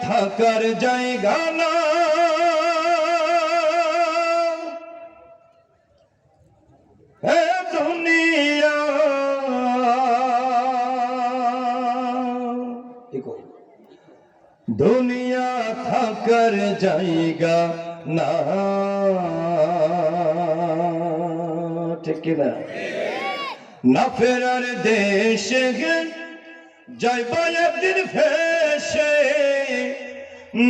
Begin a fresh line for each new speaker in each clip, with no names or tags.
থাকার জায়গা না। দুনিয়া। থাকার জায়গা না। ঠিক কিনা না? ফেরার দেশে যাইবা একদিন ফেসে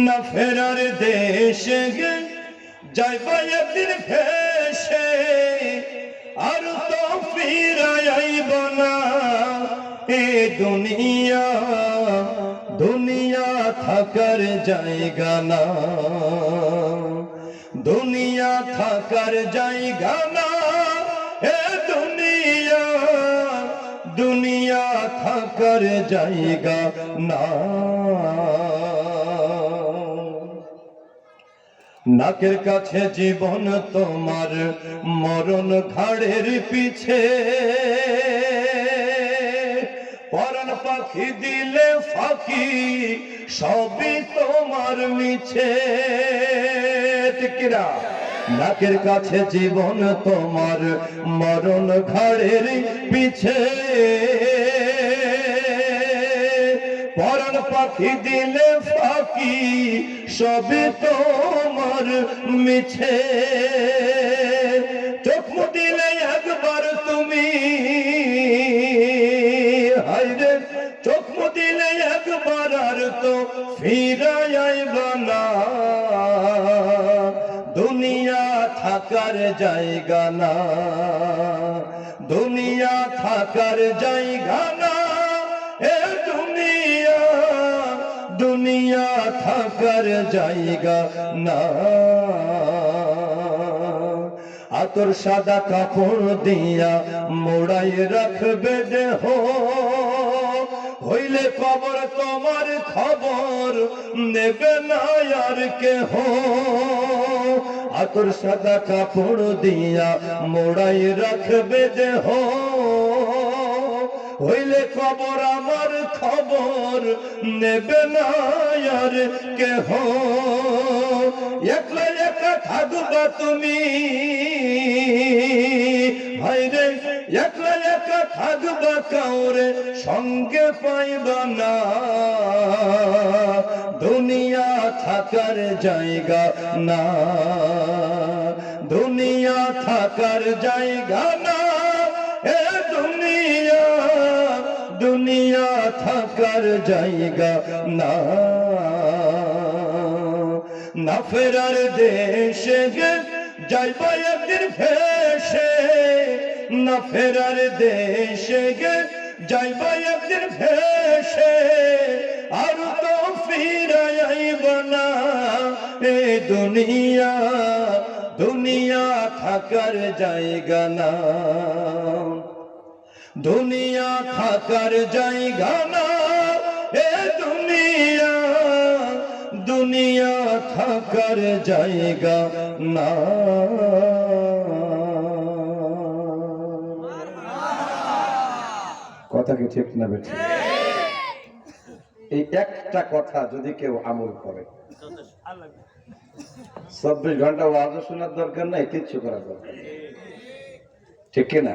না ফেরার দেশে যাইবা একদিন ফেসে আর তো ফিরাইব না। এ দুনিয়া দুনিয়া থাকার জায়গা না। দুনিয়া থাকার জায়গা না। থাকার জায়গা না। নাকের কাছে জীবন তোমার মরণ ঘাড়ের পিছে। পরাণ পাখি দিলে ফাঁকি সবই তোমার মিছে। কিরা নাকের কাছে জীবন তোমার মরণ ঘাড়ের পিছে। পাখি দিলে ফাঁকি সবই তোমার মিছে। চোখ দিলে একবার তুমি হাইরে চোখ দিলে একবার আর তো ফিরাইব না। দুনিয়া থাকার জায়গা না, দুনিয়া থাকার জায়গা না, এ দুনিয়া দুনিয়া থাকার জায়গা না। আতর সাদা কাপড় দিয়া মোড়াই রাখবে দেহ। হইলে কবর তোমার খবর নেবে না আর কেহ। আতর সাদা কাপড় দিয়া মোড়াই রাখবে দেহ। হইলে খবর আমার খবর নেবে না কেহ। একলা একা থাকবা তুমি। ভাইরে, একলা একা থাকবা কাউরে সঙ্গে পাইবা না। দুনিয়া থাকার জায়গা না। দুনিয়া থাকার জায়গা না। এ দুনিয়া দুনিয়া থাকার জায়গা না। না ফেরার দেশে যাইবা একদিন ফেসে না ফেরার দেশে যাইবা একদিন ফেসে আর তো ফিরাইব না। এ দুনিয়া দুনিয়া থাকার জায়গা না। দুনিয়া থাকার জায়গা না। এ দুনিয়া দুনিয়া থাকার জায়গা না। কথা কি ঠিক না বেঠি এই একটা কথা যদি কেউ আমল করে। চব্বিশ ঘণ্টা ওয়াজ শোনার দরকার নাই, কিচ্ছু করার দরকার। ঠিক কিনা?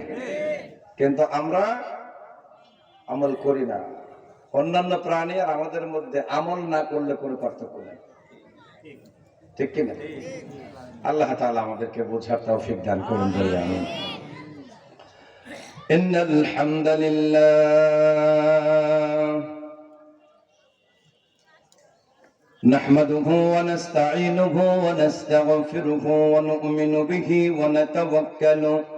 কিন্তু আমরা আমল করি না অন্যান্য প্রাণী আর আমাদের মধ্যে আমল না করলে কোনো পার্থক্য নেই ঠিক কিনা আল্লাহ তাআলা আমাদেরকে বোঝার তৌফিক দান করুন বলে আমি إن الحمد لله نحمده ونستعينه ونستغفره ونؤمن به ونتوكل عليه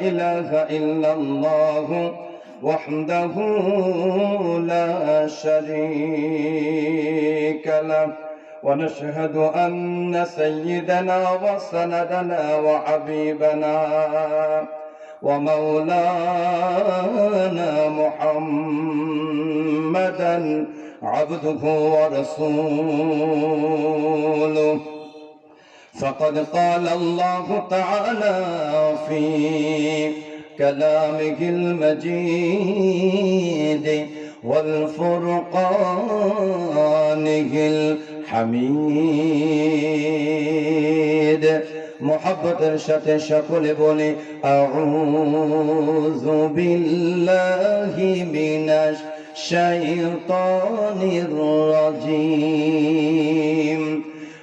إله إلا الله وحده لا شريك له. ونشهد أن سيدنا وسندنا وحبيبنا ومولانا محمدا عبده ورسوله. فقد قال الله تعالى في كلامه المجيد والفرقانه الحميد محبة شت شكل بني أعوذ بالله من الشيطان الرجيم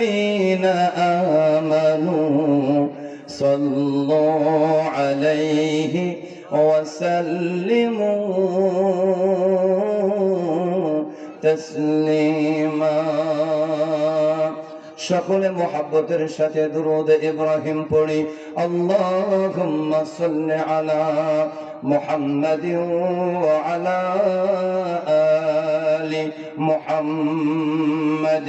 الذين آمنوا صلوا عليه وسلموا تسليما সকলে মোহাব্বতের সাথে দুরুদ ইব্রাহিম পড়ি আল্লাহুম্মা সাল্লি আলা মুহাম্মাদিন ওয়া আলা আলি মুহাম্মাদ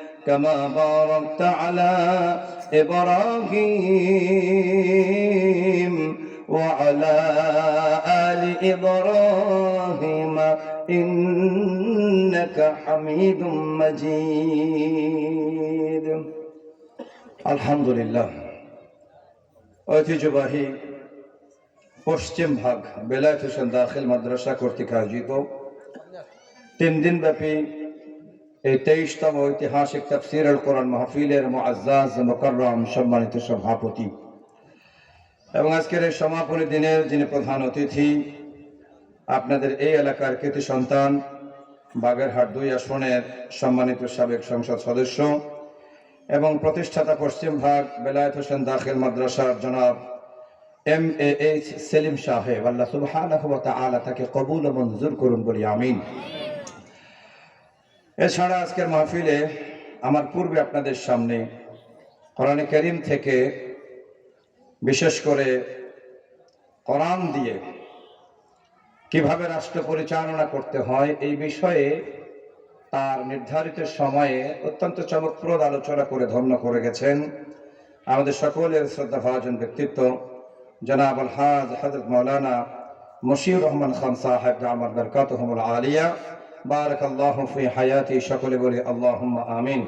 كما باركت على إبراهيم وعلى آل إبراهيم إنك حميد مجيد الحمد لله ঐতিহ্যবাহী পশ্চিম ভাগ বেলায়েত হোসেন দাখিল মাদ্রাসা কর্তৃক আয়োজিত তিন দিন ব্যাপী এই তেইশতম ঐতিহাসিক তফসির কোরআন মাহফিলের মুআজ্জাজ মুকাররম সম্মানিত সভাপতি। এবং আজকের এই সমাপনী দিনের যিনি প্রধান অতিথি, আপনাদের এই এলাকার কৃতি সন্তান, বাগেরহাট দুই আসনের সম্মানিত সাবেক সংসদ সদস্য এবং প্রতিষ্ঠাতা পশ্চিম ভাগ বেলায়েত হোসেন দাখিল মাদ্রাসার জনাব এম এ এইচ সেলিম সাহেব, আল্লাহ সুবহানাহু ওয়া তাআলা তাকে কবুল ও মঞ্জুর করুন বলি আমিন। এছাড়া আজকের মাহফিলে আমার পূর্বে আপনাদের সামনে কোরআনে করিম থেকে বিশেষ করে কোরআন দিয়ে কীভাবে রাষ্ট্র পরিচালনা করতে হয় এই বিষয়ে তার নির্ধারিত সময়ে অত্যন্ত চমকপ্রদ আলোচনা করে ধন্য করে গেছেন আমাদের সকলের শ্রদ্ধা ভাজন ব্যক্তিত্ব জনাব আল হাজ হজরত মৌলানা মশিউর রহমান খান সাহেব আমার বরকাতহমুল আলিয়া। বারাক আল্লাহ ফি হায়াতি, সকলে বলি আল্লাহুম্মা আমিন।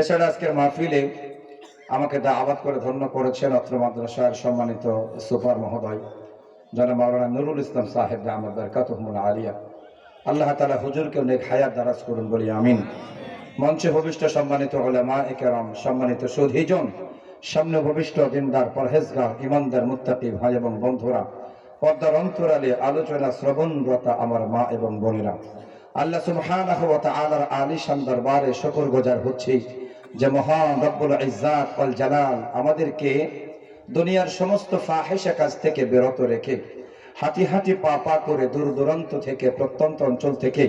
এছাড়া আজকের মাহফিলে আমাকে দাওয়াত করে ধন্য করেছেন অত্র মাদ্রাসার সম্মানিত সুপার মহোদয়, জনাব মাওলানা নুরুল ইসলাম সাহেব আমার বরকাতহমুল আলিয়া। আল্লাহ তাআলা হুজুরকে অনেক হায়াত দারাজ করুন বলি আমিন। মঞ্চে ভবিষ্ঠ সম্মানিত ওলামা একরাম, সম্মানিত সুধীজন, সামনে ভবিষ্ঠ দিনদার, পরহেজগার, ইমানদার, মুত্তাকি ভাই এবং বন্ধুরা, পর্দার অন্তরালে আলোচনা শ্রবণরতা আমার মা এবং বোনেরা। আল্লাহ সুবহানাহু ওয়া আলিশান দরবারে শুকর গুজার হচ্ছি যে মহান রব্বুল ইজ্জাত ওয়াল জালাল আমাদেরকে দুনিয়ার সমস্ত ফাহিশা কাজ থেকে বিরত রেখে, হাঁটি হাঁটি পা পা করে দূর দূরান্ত থেকে, প্রত্যন্ত অঞ্চল থেকে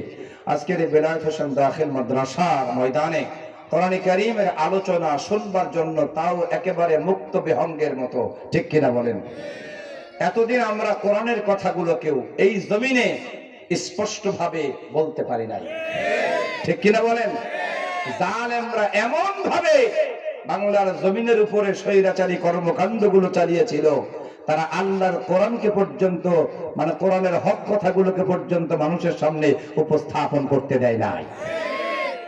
আজকের এই বেলায়েত হোসেন দাখিল মাদ্রাসার ময়দানে কোরআন কারীমের আলোচনা শুনবার জন্য তাও একেবারে মুক্ত বিহঙ্গের মতো, ঠিক কিনা বলেন? এতদিন আমরা কোরআনের কথাগুলোকেও এই জমিনে স্পষ্ট ভাবে বলতে পারি নাই। ঠিক কিনা বলেন? জালেমরা এমন ভাবে বাংলার জমিনের উপরে স্বৈরাচারী কর্মকাণ্ডগুলো চালিয়েছিল। তারা আল্লাহর কোরআনকে পর্যন্ত মানে কোরআনের হক কথাগুলোকে পর্যন্ত মানুষের সামনে উপস্থাপন করতে দেয় নাই।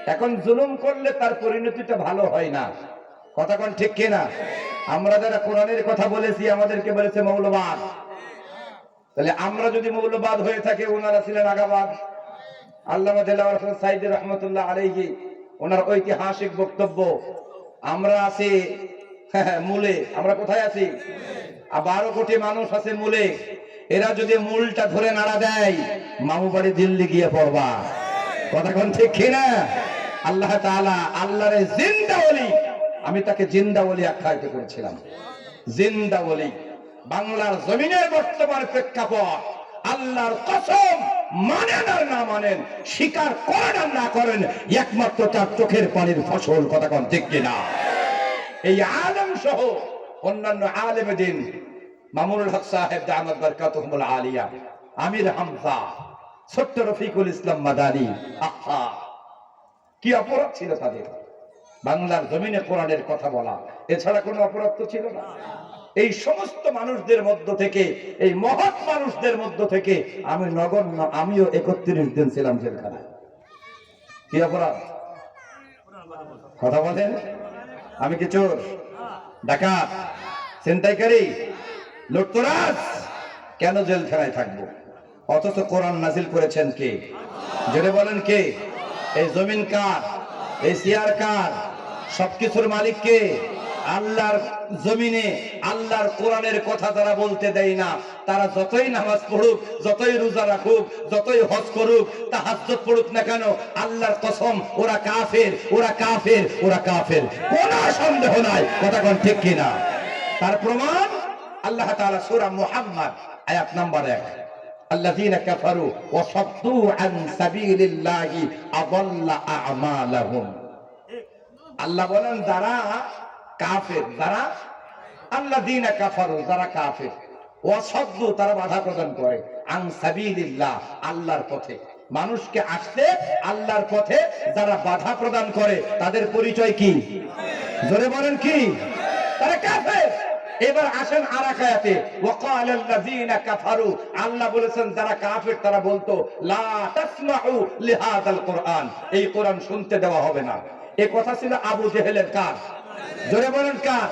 এখন জুলুম করলে তার পরিণতিটা ভালো হয় না। কথা কোন ঠিক কিনা? আমরা যারা কোরআনের কথা বলেছি, আমাদেরকে বলেছে মৌলবাদ। তাহলে আমরা যদি মৌলবাদ হয়ে থাকে, ওনারা ছিলেন আগাবাদ হোসেন সাইদ রহমতুল্লাহ আলাইহি, ওনার ঐতিহাসিক বক্তব্য, আমরা আছি মূলে। আমরা কোথায় আছি? বারো কোটি মানুষ আছে মূলে। এরা যদি মূলটা ধরে নাড়া দেয়, মামু বাড়ি দিল্লি গিয়ে পড়বা। কথা কোন ঠিক কিনা? আল্লাহ তাআলা আল্লাহরে জিন্দা বলি আমি তাকে জিন্দা বলি আখ্যায়িত করেছিলাম। জিন্দা বলি বাংলার জমিনের বর্তমান প্রেক্ষাপট আল্লাহর কসম মানেন আর না মানেন, স্বীকার করেন আর না করেন, একমাত্র তার চোখের পানির ফসল, কথা ঠিক কিনা? এই আলম সহ অন্যান্য আলেম দিন মামুনুল হক সাহেব দামাত বরকাতুহুমুল আলিয়া, আমির হামজা ছোট্ট রফিকুল ইসলাম মাদানি, আহা, কি অপরাধ ছিল তাদের? বাংলার জমিনে কোরআনের কথা বলা, এছাড়া কোনো অপরাধ তো ছিল না? এই সমস্ত মানুষদের মধ্য থেকে, এই মহৎ মানুষদের মধ্য থেকে আমি নগণ্য, আমিও একত্রিশ দিন ছিলাম জেলখানায়। কি অপরাধ? কথা বলেন? আমি কি চোর? ডাকাত? ছিনতাইকারী? লুটতরাজ? কেন জেলখানায় থাকব? অথচ কোরআন নাজিল করেছেন কে? জেনে বলেন কে? এই জমিন কার? এই সিয়ার কার? সবকিছুর মালিক কে? আল্লাহর জমিনে আল্লাহর কোরআনের কথা তারা বলতে দেয় না তারা যতই নামাজ পড়ুক যতই রোজা রাখুক যতই হজ করুক তাহাজ্জুদ পড়ুক না কেন আল্লাহর কসম ওরা কাফের ওরা কাফের ওরা কাফের কোনো সন্দেহ নাই কথা কোন ঠিক কিনা তার প্রমাণ আল্লাহ তাআলা সূরা মুহাম্মদ আয়াত নাম্বার 1 الذين كفروا وصدوا عن سبيل الله أضل أعمالهم আল্লাহ বলেন যারা কাফের যারা আল্লাহ দিনা কাফারু, যারা কাফের। ওয়াসাদ্দু তারা বাধা প্রদান করে। আন সাবিলিল্লাহ, আল্লাহর পথে। মানুষকে আসতে আল্লাহর পথে যারা বাধা প্রদান করে, তাদের পরিচয় কি? জোরে বলেন কি? তারা কাফের। এবার আসেন ওয়াকাল আল্লাযীনা কাফারু, আল্লাহ বলেছেন, যারা কাফের, তারা বলতো এই কোরআন শুনতে দেওয়া হবে না। এই কথা ছিল আবু জেহেলের কার জোরে বলেন কার?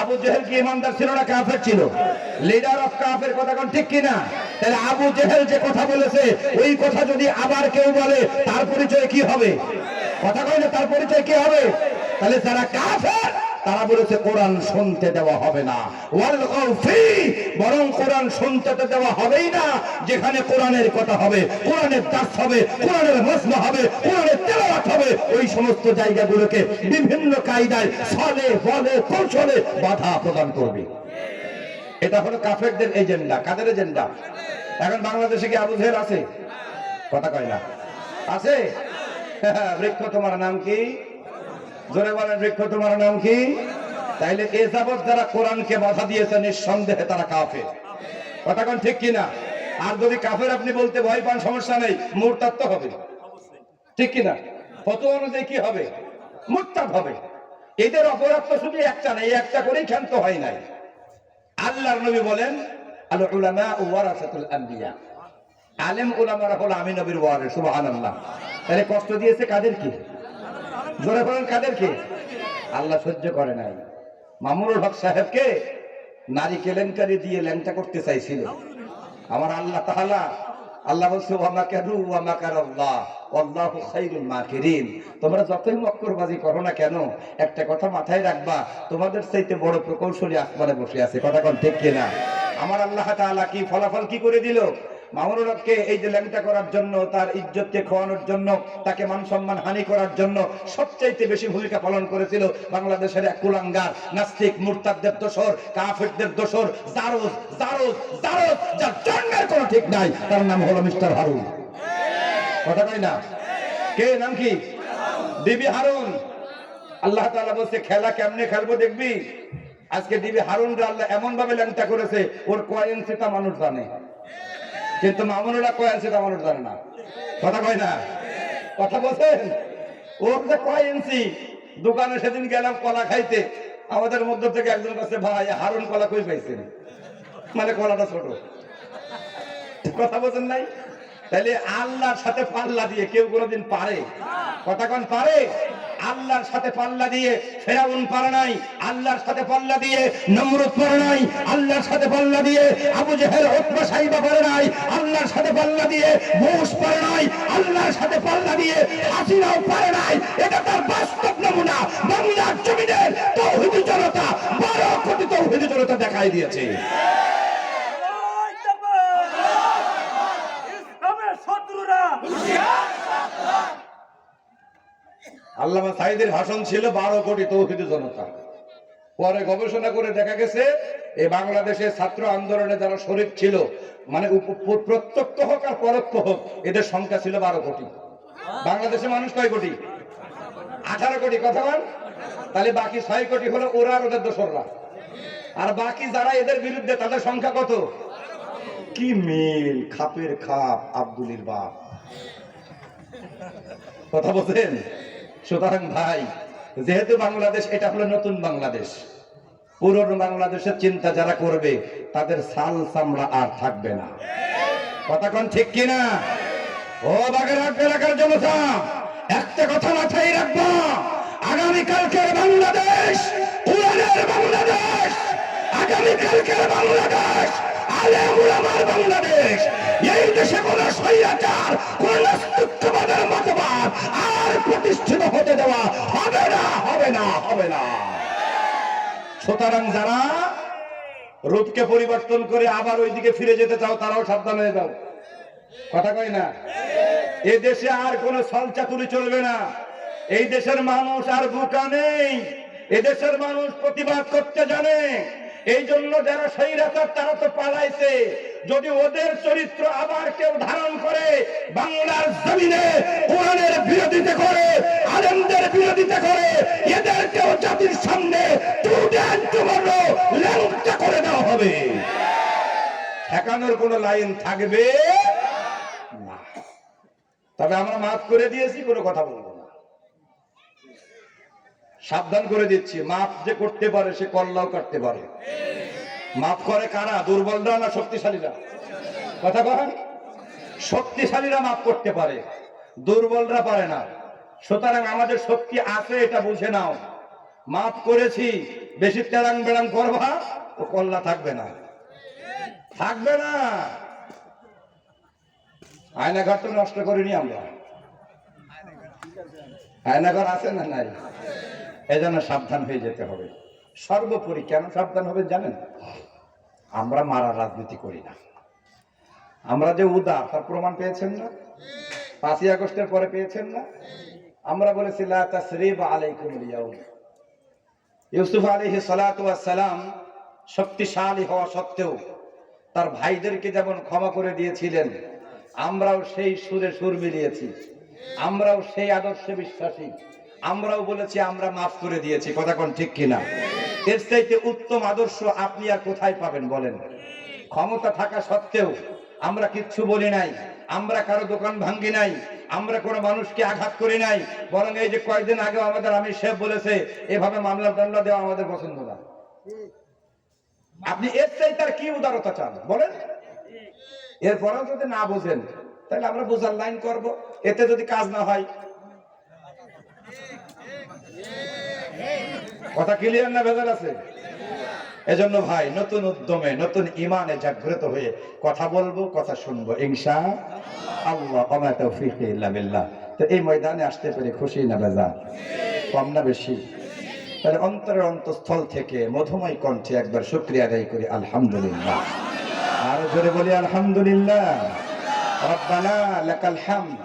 আবু জেহেল কি ইমানদার ছিল না কাফের ছিল? লিডার অফ কাফের কথা কোন ঠিক কিনা? তাহলে আবু জেহেল যে কথা বলেছে, ওই কথা যদি আবার কেউ বলে, তার পরিচয় কি হবে? কথা কয় না, তার পরিচয় কি হবে? তাহলে যারা কাফের তারা বলেছে, কোরআন শুনতে দেওয়া হবে না। বরং কোরআন শুনতে তো দেওয়া হবেই না, যেখানে কোরআনের কথা হবে, কোরআনের দাস হবে, কোরআনের মজমা হবে, কোরআনের তেলাওয়াত হবে। ওই সমস্ত জায়গাগুলোকে বিভিন্ন কায়দায় ছলে বলে, কৌশলে বাধা প্রদান করবে। এটা হলো কাফেরদের এজেন্ডা। কাদের এজেন্ডা? এখন বাংলাদেশে কি আবু জেহেল আছে? কথা কয় না। আছে? বৃক্ষ তোমার নাম কি? জোরে বলেন বৃক্ষ তোমার নাম কি? তাইলে এ যাবৎ যারা কোরআনকে বাধা দিয়েছে, নিঃসন্দেহে তারা কাফের। কথা কোন ঠিক কিনা? আর যদি কাফের আপনি বলতে ভয় পান, সমস্যা নেই মুরতাদ তো হবে। ঠিক কিনা? কত অনুযায়ী কি হবে? মুরতাদ হবে। এদের অপরাধ তো শুধু একটা না, এই একটা করেই ক্ষান্ত হয় নাই। আল্লাহর নবী বলেন আল উলামা ওয়ারাসাতুল আম্বিয়া। আলেম উলামারা হলো আমি নবীর ওয়ারিস, সুবহানাল্লাহ। তাহলে কষ্ট দিয়েছে কাদের কি? জোরে বলেন কাদেরকে? আল্লাহ সহ্য করে নাই। মামুনুল হক সাহেবকে নারী কেলেঙ্কারি দিয়ে ল্যাংটা করতে চাইছিল। আমার আল্লাহ তাহলা আল্লাহ বলছে ওয়ামা কারু ওয়ামা কার আল্লাহ আল্লাহু খাইরুল মাকিরিন। তোমরা যতই মক্করবাজি করো না কেন, একটা কথা মাথায় রাখবা, তোমাদের চাইতে বড় প্রকৌশলী আসমানে বসে আছে। কথা কোন ঠিক কিনা? আমার আল্লাহ তাআলা কি ফলাফল কি করে দিল? মামুনুল হককে এই যে ল্যাংটা করার জন্য, তার ইজ্জতকে খোয়ানোর জন্য, তাকে মান সম্মান হানি করার জন্য সবচাইতে বেশি ভূমিকা পালন করেছিল বাংলাদেশের এক কুলাঙ্গার, নাস্তিক, মুরতাদদের দোসর কাফেরদের দোসর জারোজ জারোজ জারোজ, যার জন্মের কোনো ঠিক নাই, তার নাম হলো মিস্টার হারুন। কথা কই না? কে, নাম কি? বিবি হারুন। আল্লাহ তাআলা বলছে, খেলা কেমনে খেলব দেখবি? আজকে দিবি হারুন আল্লাহ এমন ভাবে ল্যাংটা করেছে, ওর কয়েন সেটা মানুষ জানে। কিন্তু মামুনুরা কয়েন সেটা মানুষ জানে না। কথা কয় না? কথা বলছেন? ওর যে কয় ইঞ্চি? দোকানে সেদিন গেলাম কলা খাইতে। আমাদের মধ্য থেকে একজন কাছে ভাই, হারুন কলা কই পাইছেন? মানে কলাটা ছোট। কথা বলছেন নাই? তাহলে আল্লাহর সাথে পাল্লা দিয়ে কেউ কোনোদিন পারে? কথা কন, পারে? আল্লাহর সাথে পাল্লা দিয়ে ফেরাউন পারে নাই, আল্লাহর সাথে পাল্লা দিয়ে নমরুদ পারে নাই, আল্লাহর সাথে পাল্লা দিয়ে আবু জেহেল সাইবা পারে নাই, আল্লাহর সাথে পাল্লা দিয়ে বুশ পারে নাই, আল্লাহর সাথে পাল্লা দিয়ে হাসিনাও পারে নাই। এটা তার বাস্তব নমুনা। বাংলার জমিনের তৌহিদি জনতা, বারো কোটি তৌহিদি জনতা দেখাই দিয়েছে। আল্লামা সাইদের ভাষণ ছিল বারো কোটি তৌহিদি জনতা। পরে গবেষণা করে দেখা গেছে, এই বাংলাদেশের ছাত্র আন্দোলনে যারা শরীর ছিল মানে প্রত্যক্ষ হোক আর পরোক্ষ হোক, এদের সংখ্যা ছিল বারো কোটি। বাংলাদেশের মানুষ কয় কোটি? আঠারো কোটি, কথা বল। তাহলে বাকি ছয় কোটি হলো ওরা আর ওদের দোসররা। আর বাকি যারা এদের বিরুদ্ধে, তাদের সংখ্যা কত? কি মিল? খাপের খাপ, আব্দুলির বাপ। কথা বলছেন? সুতরাং ভাই, যেহেতু বাংলাদেশ, এটা হলো নতুন বাংলাদেশ। পুরনো বাংলাদেশের চিন্তা যারা করবে, তাদের সাল চামড়া আর থাকবে না। কথা কোন ঠিক কিনা ও বাগেরহাট এলাকার জনতা, একটা কথা মাথায় রাখব। আগামীকালকের বাংলাদেশ, কোরআনের বাংলাদেশ, আগামীকালকের বাংলাদেশ আলে বাংলাদেশ। এই দেশে কোন স্বৈরাচার, কোন আর প্রতিষ্ঠিত হতে দেওয়া হবে না হবে না হবে না। সুতরাং যারা রূপকে পরিবর্তন করে আবার ওইদিকে ফিরে যেতে চাও, তারাও সাবধান হয়ে যাও। কথা কয় না? এ দেশে আর কোন সলচাতুরি চলবে না। এই দেশের মানুষ আর বোকা নেই। এদেশের মানুষ প্রতিবাদ করতে জানে। এই জন্য যারা স্বৈরাচার, তারা তো পালাইছে। যদি ওদের চরিত্র আবার কেউ ধারণ করে বাংলার জমিনে কোরআনের বিরোধিতা করে আলেমদের বিরোধিতা করে এদেরকেও জাতির সামনে করে দেওয়া হবে। ঠেকানোর কোনো লাইন থাকবে? তবে আমরা মাফ করে দিয়েছি, কোনো কথা বলব না। সাবধান করে দিচ্ছি, মাফ যে করতে পারে, সে কল্লাও কাটতে পারে। মাফ করে কারা? দুর্বলরা না শক্তিশালীরা? কথা বলেন শক্তিশালীরা মাফ করতে পারে, দুর্বলরা পারে না। সুতরাং আমাদের শক্তি আছে, এটা বুঝে নাও। মাফ করেছি, বেশি তেরাং বেড়াং করবা, তো কল্লা থাকবে না। থাকবে না। আয়নাঘর তো নষ্ট করিনি আমরা। আয়নাঘর আছে না নাই? এজন্য সাবধান হয়ে যেতে হবে। সর্বোপরি কেন সাবধান হবে জানেন? আমরা মারা রাজনীতি করি না। আমরা যে উদার, তার প্রমাণ পেয়েছেন না? পাঁচই আগস্টের পরে পেয়েছেন না? আমরা বলেছি, লা তাসরিবা আলাইকুমুল ইয়াউম ইউসুফ সালাতু সালাম শক্তিশালী হওয়া সত্ত্বেও তার ভাইদেরকে যেমন ক্ষমা করে দিয়েছিলেন, আমরাও সেই সুরে সুর মিলিয়েছি, আমরাও সেই আদর্শে বিশ্বাসী, আমরাও বলেছি আমরা মাফ করে দিয়েছি, কথা কোন ঠিক কিনা? এর চাইতে উত্তম আদর্শ আপনি আর কোথায় পাবেন বলেন? ক্ষমতা থাকা সত্ত্বেও আমরা কিচ্ছু বলি নাই। আমরা কারও দোকান ভাঙ্গি নাই, আমরা কোনো মানুষকে আঘাত করি নাই, বরং এই যে কয়েকদিন আগে আমাদের আমি শেফ বলেছে, এভাবে মামলা টামলা দেওয়া আমাদের পছন্দ না। আপনি এর চাই তার কি উদারতা চান? বলেন। এরপরেও যদি না বোঝেন, তাহলে আমরা বোঝার লাইন করব, এতে যদি কাজ না হয়। কথা ক্লিয়ার না ভেজাল আছে? এজন্য ভাই নতুন উদ্যমে নতুন ইমানে জাগ্রত হয়ে কথা বলবো কথা শুনবো ইনশা আল্লাহ আমা তৌফিক ইল্লা বিল্লাহ তো এই ময়দানে আসতে পেরে খুশি না বেজার কম না বেশি তাহলে অন্তরের অন্তঃস্থল থেকে মধুময় কণ্ঠে একবার শুক্রিয়া আদায় করি আলহামদুলিল্লাহ আরো জোরে বলি আলহামদুলিল্লাহ রব্বানা লাকাল হামদ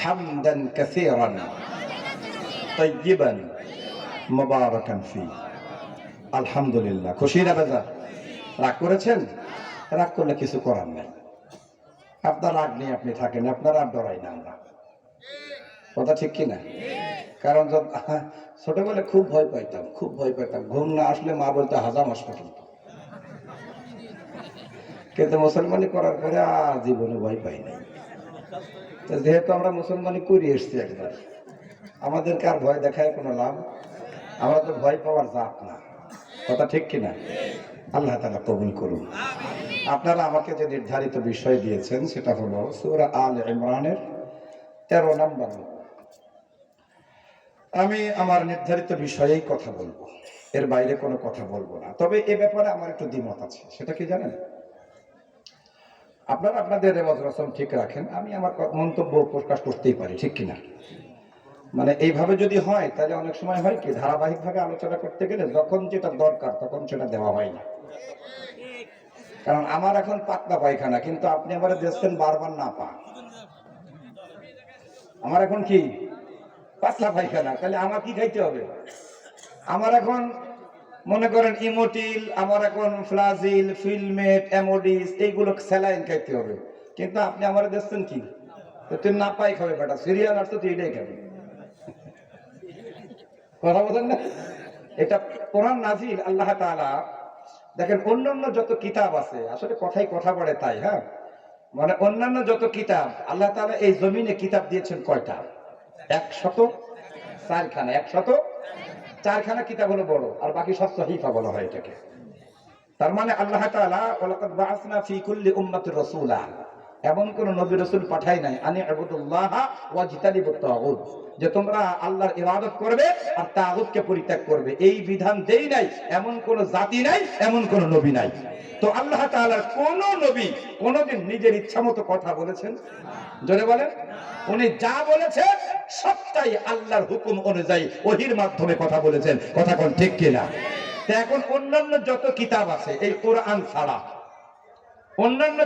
হামদান কাসীরান طيبا মুবারাকান ফি আলহামদুলিল্লাহ। খুশি না বেজা রাগ করেছেন? রাগ করলে কিছু করার নাই। আপনার রাগ নিয়ে আপনি থাকেন, আপনার আর ডরাই না আমরা। কথা ঠিক কি না? কারণ ছোটবেলায় খুব ভয় পাইতাম, খুব ভয় পাইতাম। ঘুম না আসলে মা বলতে হাজাম আসবে কিন্তু মুসলমানি করার পরে আর জীবনে ভয় পাই নাই। যেহেতু আমরা মুসলমানি করে এসছি একবার, আমাদেরকে আর ভয় দেখায় কোনো লাভ? আমরা তো ভয় পাওয়ার জাত না। কথা ঠিক কিনা? আল্লাহ তালা কবুল করুন। আপনারা আমাকে যে নির্ধারিত বিষয় দিয়েছেন, সেটা হলো সুরা আল ইমরানের তেরো নম্বর আমি আমার নির্ধারিত বিষয়েই কথা বলব। এর বাইরে কোনো কথা বলব না। তবে এ ব্যাপারে আমার একটু দ্বিমত আছে। সেটা কি জানেন? আপনারা আপনাদের রেওয়াজ রসম ঠিক রাখেন। আমি আমার মন্তব্য প্রকাশ করতেই পারি, ঠিক কিনা? মানে এইভাবে যদি হয়, তাহলে অনেক সময় হয় কি, ধারাবাহিকভাবে আলোচনা করতে গেলে যখন যেটা দরকার তখন সেটা দেওয়া হয় না। কারণ আমার এখন পাতলা পায়খানা, কিন্তু আপনি আমার দেখছেন বারবার না পা। আমার এখন কি? পাতলা পায়খানা, তাহলে আমার কি খাইতে হবে? আমার এখন মনে করেন ইমোটিল, আমার এখন ফ্লাজিল, ফিলমেট, অ্যামোডিস, এইগুলো স্যালাইন খাইতে হবে। কিন্তু আপনি আমার দেখছেন কি? তুই না পাই খাবে বেটা, সিরিয়াল আসতো তুই এটাই খাবি। কথা বলেন না? এটা কোরআন নাজিল, আল্লাহ তাআলা। দেখেন, অন্যান্য যত কিতাব আছে, আসলে কথাই কথা বলে তাই হ্যাঁ? মানে অন্যান্য যত কিতাব, আল্লাহ তাআলা এই জমিনে কিতাব দিয়েছেন কয়টা? একশত চারখানা একশত চারখানা কিতাব হলো বড়, আর বাকি সব সহিফা বলা হয় এটাকে। তার মানে আল্লাহ তাআলা, ওয়ালাকাদ বাআসনা ফি কুল্লি উম্মাতির রাসূলা। এমন কোন নবী রাসূল পাঠাই নাই, আনি আবুদুল্লাহ ওয়াজতানিবুত তাগুত যে তোমরা আল্লাহর ইবাদত করবে আর তাগুতকে পরিত্যাগ করবে। এই বিধান দেই নাই, এমন কোন জাতি নাই, এমন কোন নবী নাই। তো আল্লাহ তাআলার কোন নবী কোনদিন নিজের ইচ্ছা মতো কথা বলেছেন? জোরে বলেন। উনি যা বলেছেন, সবটাই আল্লাহর হুকুম অনুযায়ী ওহির মাধ্যমে কথা বলেছেন। কথা কোন ঠিক কিনা? তা এখন অন্যান্য যত কিতাব আছে, এই কোরআন ছাড়া, অন্যান্য